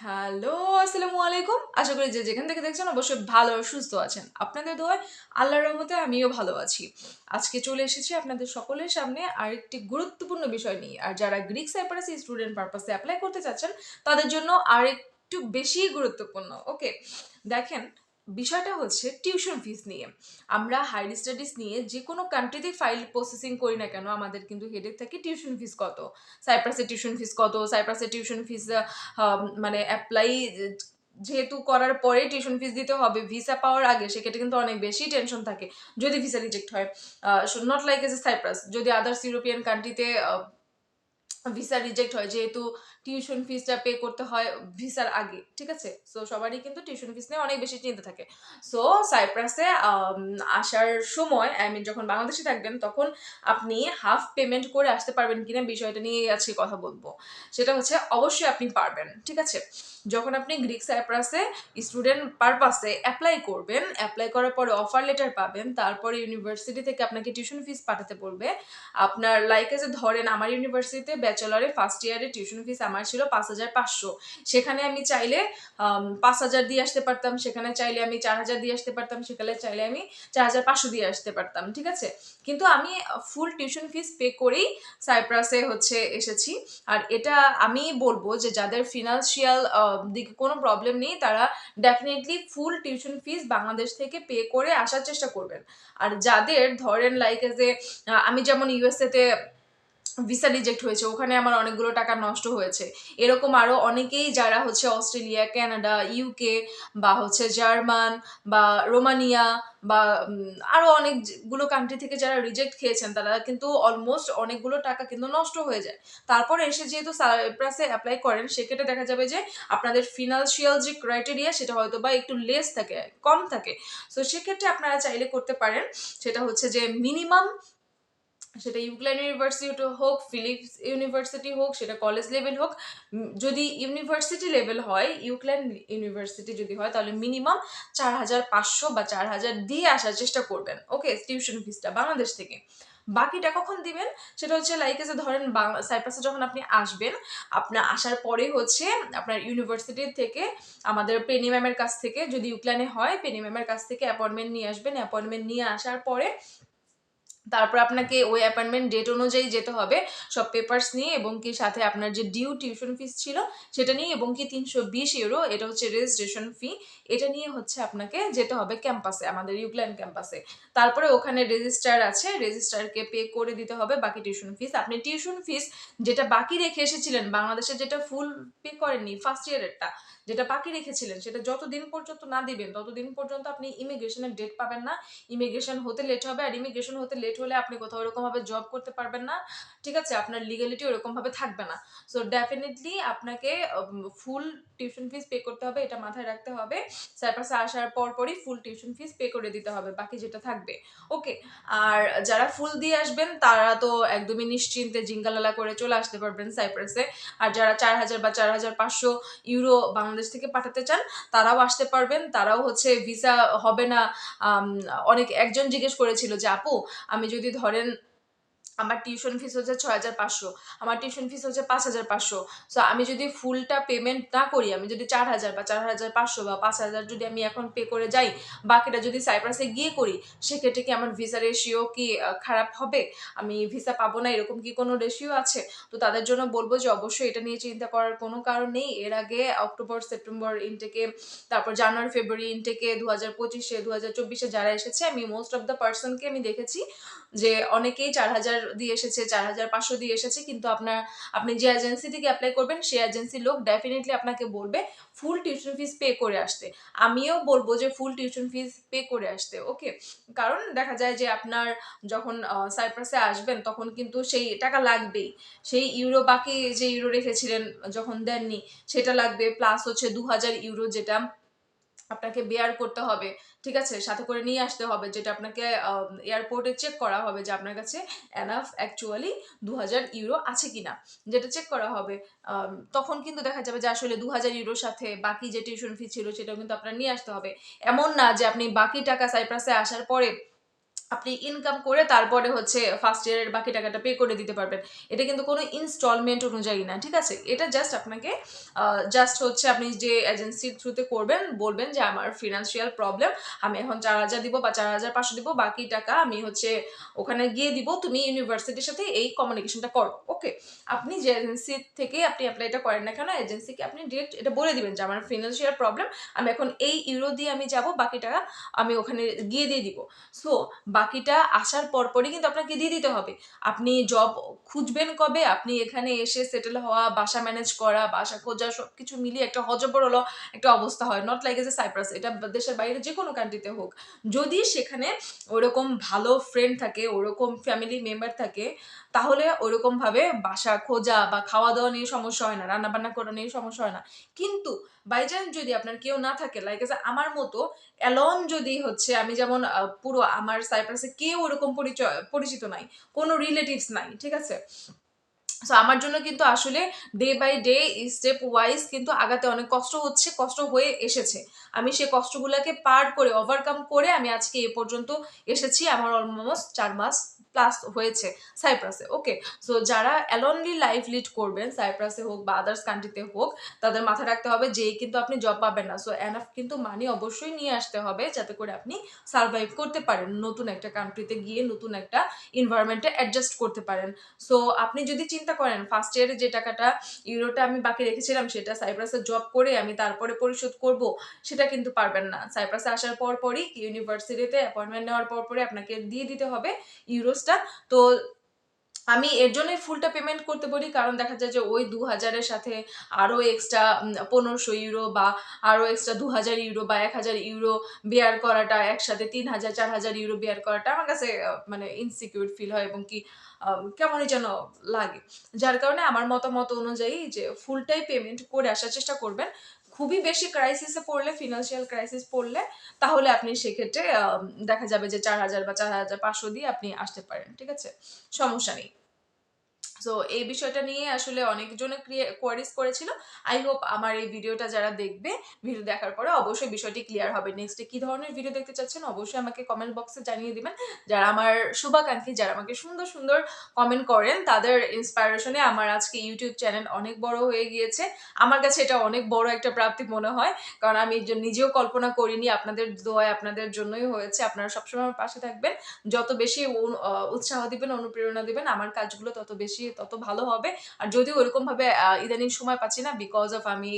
Hello, আসসালামু আলাইকুম। আশা করি যে যেখান থেকে দেখছেন অবশ্যই ভালো সুস্থ আছেন। আপনাদের দোয়ায় আল্লাহর রহমতে আমিও ভালো আছি। আজকে চলে এসেছি আপনাদের সকলের সামনে আরেকটি গুরুত্বপূর্ণ বিষয় নিয়ে। আর যারা গ্রিক সাইপারাসি স্টুডেন্ট পারপাসে অ্যাপ্লাই করতে চাচ্ছেন, তাদের জন্য আরেকটু বেশি গুরুত্বপূর্ণ। ওকে দেখেন বিষয়টা হচ্ছে টিউশন ফিস নিয়ে। আমরা হায়ার স্টাডিজ নিয়ে যে কোনো কান্ট্রিতে ফাইল প্রসেসিং করি না কেন, আমাদের কিন্তু হেডেক থাকে টিউশন ফিস কত? সাইপ্রাসের টিউশন ফিস কত? সাইপ্রাসের টিউশন ফিস মানে অ্যাপ্লাই যেহেতু করার পরে টিউশন ফিস দিতে হবে ভিসা পাওয়ার আগে সেক্ষেত্রে কিন্তু অনেক বেশি টেনশন থাকে, যদি ভিসা রিজেক্ট হয়। Not like as a Cyprus যদি আদার্স ইউরোপিয়ান কান্ট্রিতে ভিসা রিজেক্ট হয়, যেহেতু টিউশন ফিসটা পে করতে হয় ভিসার আগে, ঠিক আছে? সো সবারই কিন্তু টিউশন ফিস নিয়ে অনেক বেশি চিন্তা থাকে। সো সাইপ্রাসে আসার সময় আই মিন যখন বাংলাদেশে থাকবেন, তখন আপনি হাফ পেমেন্ট করে আসতে পারবেন কিনা বিষয়টা নিয়ে আজকে কথা বলব। সেটা হচ্ছে, অবশ্যই আপনি পারবেন, ঠিক আছে? যখন আপনি গ্রিক সাইপ্রাসে স্টুডেন্ট পারপাসে অ্যাপ্লাই করবেন অ্যাপ্লাই করার পরে অফার লেটার পাবেন, তারপরে ইউনিভার্সিটি থেকে আপনাকে টিউশন ফিস পাঠাতে বলবে। আপনার লাইক যে ধরেন, আমার ইউনিভার্সিটিতে ব্যাচেলরে ফার্স্ট ইয়ারে টিউশন ফিস আমার ছিল পাঁচ হাজার পাঁচশো। সেখানে আমি চাইলে পাঁচ হাজার দিয়ে আসতে পারতাম, সেখানে চাইলে আমি চার হাজার দিয়ে আসতে পারতাম, সেখানে চাইলে আমি চার হাজার পাঁচশো দিয়ে আসতে পারতাম, ঠিক আছে? কিন্তু আমি ফুল টিউশন ফিস পে করেই সাইপ্রাসে হচ্ছে এসেছি। আর এটা আমি বলব যে যাদের ফিনান্সিয়াল দিকে কোনো প্রবলেম নেই, তারা definitely full tuition fees Bangladesh থেকে পে করে আসার চেষ্টা করবেন। আর যাদের ধরেন লাইক এজ যে আমি যেমন ইউএসএতে ভিসা রিজেক্ট হয়েছে, ওখানে আমার অনেকগুলো টাকা নষ্ট হয়েছে। এরকম আরও অনেকেই যারা হচ্ছে অস্ট্রেলিয়া, কানাডা ইউকে বা হচ্ছে জার্মান বা রোমানিয়া বা আরও অনেকগুলো কান্ট্রি থেকে যারা রিজেক্ট খেয়েছেন, তারা কিন্তু অলমোস্ট অনেকগুলো টাকা কিন্তু নষ্ট হয়ে যায়। তারপরে এসে যেহেতু সাইপ্রাসে অ্যাপ্লাই করেন, সেক্ষেত্রে দেখা যাবে যে আপনাদের ফিনান্সিয়াল যে ক্রাইটেরিয়া সেটা হয়তো বা একটু লেস থাকে, কম থাকে। সো সেক্ষেত্রে আপনারা চাইলে করতে পারেন, সেটা হচ্ছে যে মিনিমাম সেটা ইউক্লাইন ইউনিভার্সিটি হোক ফিলিপস ইউনিভার্সিটি হোক, সেটা কলেজ লেভেল হোক যদি ইউনিভার্সিটি লেভেল হয় ইউক্লাইন ইউনিভার্সিটি যদি হয়, তাহলে মিনিমাম চার হাজার পাঁচশো বা চার হাজার দিয়ে আসার চেষ্টা করবেন। ওকে, টিউশন ফিসটা বাংলাদেশ থেকে। বাকিটা কখন দিবেন? সেটা হচ্ছে লাইক এসে ধরেন সাইপ্রাসে যখন আপনি আসবেন, আপনার আসার পরে হচ্ছে আপনার ইউনিভার্সিটি থেকে, আমাদের পেনি ম্যামের কাছ থেকে, যদি ইউক্লাইনে হয়, পেনি ম্যামের কাছ থেকে অ্যাপয়েন্টমেন্ট নিয়ে আসবেন। অ্যাপয়েন্টমেন্ট নিয়ে আসার পরে তারপর আপনাকে ওই অ্যাপয়েন্টমেন্ট ডেট অনুযায়ী যেতে হবে। সব পেপার্স নিয়ে এবং কি সাথে আপনার যে ডিউ টিউশন ফিস ছিল সেটা নিয়ে এবং কি তিনশো বিশ ইউরো এটা হচ্ছে রেজিস্ট্রেশন ফি এটা নিয়ে হচ্ছে আপনাকে যেতে হবে ক্যাম্পাসে আমাদের ইউক্ল্যান্ড ক্যাম্পাসে তারপরে ওখানে রেজিস্ট্রার আছে রেজিস্ট্রারকে পে করে দিতে হবে বাকি টিউশন ফিস আপনি টিউশন ফিস যেটা বাকি রেখে এসেছিলেন, বাংলাদেশে যেটা ফুল পে করেননি ফার্স্ট ইয়ারেরটা যেটা বাকি রেখেছিলেন, সেটা যতদিন পর্যন্ত না দিবেন, ততদিন পর্যন্ত আপনি ইমিগ্রেশনের ডেট পাবেন না। ইমিগ্রেশন হতে লেট হবে আর ইমিগ্রেশন হতে লেট হলে আপনি কোথাও এরকমভাবে জব করতে পারবেন না, ঠিক আছে? আপনার লিগালিটি ওরকমভাবে থাকবে না। সো ডেফিনেটলি আপনাকে ফুল টিউশন ফিস পে করতে হবে, এটা মাথায় রাখতে হবে। সাইপাসে আসার পর পরই ফুল টিউশন ফিস পে করে দিতে হবে, বাকি যেটা থাকবে। ওকে আর যারা ফুল দিয়ে আসবেন, তারা তো একদমই নিশ্চিন্তে জিঙ্গালালা করে চলে আসতে পারবেন সাইপ্রাসে আর যারা চার হাজার বা চার হাজার পাঁচশো ইউরো বাংলাদেশ থেকে পাঠাতে চান, তারাও আসতে পারবেন। তারাও হচ্ছে ভিসা হবে না। অনেক, একজন জিজ্ঞেস করেছিল যে, আপু, আমি যদি ধরেন আমার টিউশন ফিস হচ্ছে ছয় হাজার পাঁচশো, আমার টিউশন ফিস হচ্ছে পাঁচ হাজার পাঁচশো সো আমি যদি ফুলটা পেমেন্ট না করি, আমি যদি চার হাজার বা চার হাজার পাঁচশো বা পাঁচ হাজার যদি আমি এখন পে করে যাই, বাকিটা যদি সাইপ্রাসে গিয়ে করি, সেক্ষেত্রে কি আমার ভিসা রেশিও কি খারাপ হবে? আমি ভিসা পাবো না, এরকম কি কোনো রেশিও আছে? তো তাদের জন্য বলব যে অবশ্যই এটা নিয়ে চিন্তা করার কোনো কারণ নেই। এর আগে অক্টোবর সেপ্টেম্বর ইনটেকে তারপর জানুয়ারি ফেব্রুয়ারি ইনটেকে দু হাজার পঁচিশে দু হাজার চব্বিশে যারা এসেছে, আমি মোস্ট অফ দ্য পার্সনকে আমি দেখেছি যে অনেকেই চার হাজার দিয়ে এসেছে, চার হাজার পাঁচশো দিয়ে এসেছে, কিন্তু আপনার, আপনি যে এজেন্সি থেকে অ্যাপ্লাই করবেন, সেই এজেন্সির লোক ডেফিনেটলি আপনাকে বলবে ফুল টিউশন ফিস পে করে আসতে। আমিও বলব যে ফুল টিউশন ফিস পে করে আসতে ওকে কারণ দেখা যায় যে আপনার যখন সাইপ্রাসে আসবেন, তখন কিন্তু সেই টাকা লাগবেই। সেই ইউরো বাকি যে ইউরো রেখেছিলেন যখন দেননি, সেটা লাগবে প্লাস হচ্ছে দু হাজার ইউরো যেটা আপনাকে বেয়ার করতে হবে, ঠিক আছে? সাথে করে নিয়ে আসতে হবে, যেটা আপনাকে এয়ারপোর্টে চেক করা হবে যে আপনার কাছে অ্যানাফ অ্যাকচুয়ালি দু হাজার ইউরো আছে কিনা। যেটা চেক করা হবে তখন কিন্তু দেখা যাবে যে আসলে দু হাজার ইউরোর সাথে বাকি যে টিউশন ফি ছিল, সেটাও কিন্তু আপনার নিয়ে আসতে হবে। এমন না যে আপনি বাকি টাকা সাইপ্রাসে আসার পরে আপনি ইনকাম করে তারপরে হচ্ছে ফার্স্ট ইয়ারের বাকি টাকাটা পে করে দিতে পারবেন। এটা কিন্তু কোনো ইনস্টলমেন্ট অনুযায়ী না, ঠিক আছে? এটা জাস্ট আপনাকে জাস্ট হচ্ছে আপনি যে এজেন্সির থ্রুতে করবেন, বলবেন যে আমার ফিনান্সিয়াল প্রবলেম আমি এখন চার হাজার দিব বা চার হাজার পাঁচশো দিব, বাকি টাকা আমি হচ্ছে ওখানে গিয়ে দিব, তুমি ইউনিভার্সিটির সাথে এই কমিউনিকেশনটা করো ওকে আপনি যে এজেন্সি থেকে আপনি অ্যাপ্লাইটা করেন না কেন এজেন্সিকে আপনি ডিরেক্ট এটা বলে দিবেন যে, আমার ফিনান্সিয়াল প্রবলেম আমি এখন এই ইউরো দিয়ে আমি যাব, বাকি টাকা আমি ওখানে গিয়ে দিয়ে দিব। সো বাকিটা আসার পরপরই কিন্তু আপনাকে দিয়ে দিতে হবে। আপনি জব খুঁজবেন কবে? আপনি এখানে এসে সেটেল হওয়া, বাসা ম্যানেজ করা, বাসা খোঁজা সব কিছু মিলিয়ে একটা হজবর হলো একটা অবস্থা হয়। Not like as a Cyprus এটা দেশের বাইরে যে কোনো কান্ট্রিতে হোক। যদি সেখানে ওরকম ভালো ফ্রেন্ড থাকে, ওরকম ফ্যামিলি মেম্বার থাকে, তাহলে ওরকমভাবে বাসা খোঁজা বা খাওয়া দাওয়া নিয়ে সমস্যা হয় না, রান্নাবান্না করা নিয়ে সমস্যা হয় না। কিন্তু বাই চান্স যদি আপনার কেউ না থাকে লাইক এজ আমার মতো অ্যালন যদি হচ্ছে, আমি যেমন পুরো আমার সাইপ্রাসে কেউ ওরকম পরিচয়, পরিচিত নাই, কোনো রিলেটিভস নাই, ঠিক আছে? সো আমার জন্য কিন্তু আসলে day by day step wise কিন্তু আগাতে অনেক কষ্ট হচ্ছে, কষ্ট হয়ে এসেছে। আমি সেই কষ্টগুলোকে পার করে ওভারকাম করে আমি আজকে এ পর্যন্ত এসেছি, আমার অলমোস্ট চার মাস প্লাস হয়েছে সাইপ্রাসে ওকে সো যারা অ্যালনলি লাইফ লিড করবেন সাইপ্রাসে হোক বা আদার্স কান্ট্রিতে হোক, তাদের মাথায় রাখতে হবে যে কিন্তু আপনি জব পাবেন না। সো এনাফ কিন্তু মানি অবশ্যই নিয়ে আসতে হবে যাতে করে আপনি সার্ভাইভ করতে পারেন, নতুন একটা কান্ট্রিতে গিয়ে নতুন একটা এনভায়রনমেন্টে অ্যাডজাস্ট করতে পারেন। সো আপনি যদি চিন্তা করেন ফার্স্ট ইয়ারে যে টাকাটা ইউরোটা আমি বাকি রেখেছিলাম, সেটা সাইপ্রাসে জব করে আমি তারপরে পরিশোধ করব, সেটা কিন্তু পারবেন না। সাইপ্রাসে আসার পর পরই ইউনিভার্সিটিতে অ্যাপয়েন্টমেন্ট নেওয়ার পর পরে আপনাকে দিয়ে দিতে হবে। ইউরোসটা তো আমি এর জন্যই ফুলটা পেমেন্ট করতে পারি। কারণ দেখা যায় যে ওই দু হাজারের সাথে আরও এক্সট্রা পনেরোশো ইউরো বা আরও এক্সট্রা দু হাজার ইউরো বা এক হাজার ইউরো বেয়ার করাটা, একসাথে তিন হাজার চার হাজার ইউরো বেয়ার করাটা আমার কাছে মানে ইনসিকিউর ফিল হয় এবং কি কেমনই যেন লাগে। যার কারণে আমার মতামত অনুযায়ী যে ফুলটাই পেমেন্ট করে আসার চেষ্টা করবেন। খুবই বেশি ক্রাইসিসে পড়লে ফিনান্সিয়াল ক্রাইসিস পড়লে, তাহলে আপনি সেক্ষেত্রে দেখা যাবে যে চার হাজার বা চার হাজার পাঁচশো দিয়ে আপনি আসতে পারেন, ঠিক আছে? সমস্যা নেই। সো এই বিষয়টা নিয়ে আসলে অনেকজনে কোয়ারিজ করেছিল। আই হোপ আমার এই ভিডিওটা যারা দেখবে, ভিডিও দেখার পরে অবশ্যই বিষয়টি ক্লিয়ার হবে। নেক্সটে কি ধরনের ভিডিও দেখতে চাচ্ছেন, অবশ্যই আমাকে কমেন্ট বক্সে জানিয়ে দিবেন। যারা আমার শুভাকাঙ্ক্ষী, যারা আমাকে সুন্দর সুন্দর কমেন্ট করেন, তাদের ইন্সপায়ারেশনে আমার আজকে ইউটিউব চ্যানেল অনেক বড় হয়ে গিয়েছে। আমার কাছে এটা অনেক বড় একটা প্রাপ্তি মনে হয়, কারণ আমি নিজেও কল্পনা করিনি, আপনাদের দোয়ায় আপনাদের জন্যই হয়েছে। আপনারা সবসময় আমার পাশে থাকবেন। যত বেশি উৎসাহ দিবেন, অনুপ্রেরণা দিবেন, আমার কাজগুলো তত বেশি তত ভালো হবে। আর যদিও ওরকম ভাবে ইদানিং সময় পাচ্ছি না বিকজ অফ আমি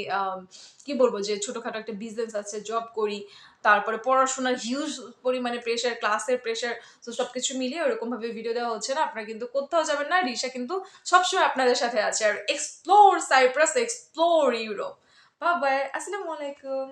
কি বলব যে ছোটখাটো একটা বিজনেস আছে জব করি, তারপরে পড়াশোনার হিউজ পরিমাণে প্রেশার ক্লাসের প্রেশার তো সব কিছু মিলিয়ে ওরকম ভাবে ভিডিও দেওয়া হচ্ছে না। আপনারা কিন্তু কোথাও যাবেন না, রিসা কিন্তু সবসময় আপনাদের সাথে আছে। আর explore Cyprus explore Europe bye আসসালামু আলাইকুম।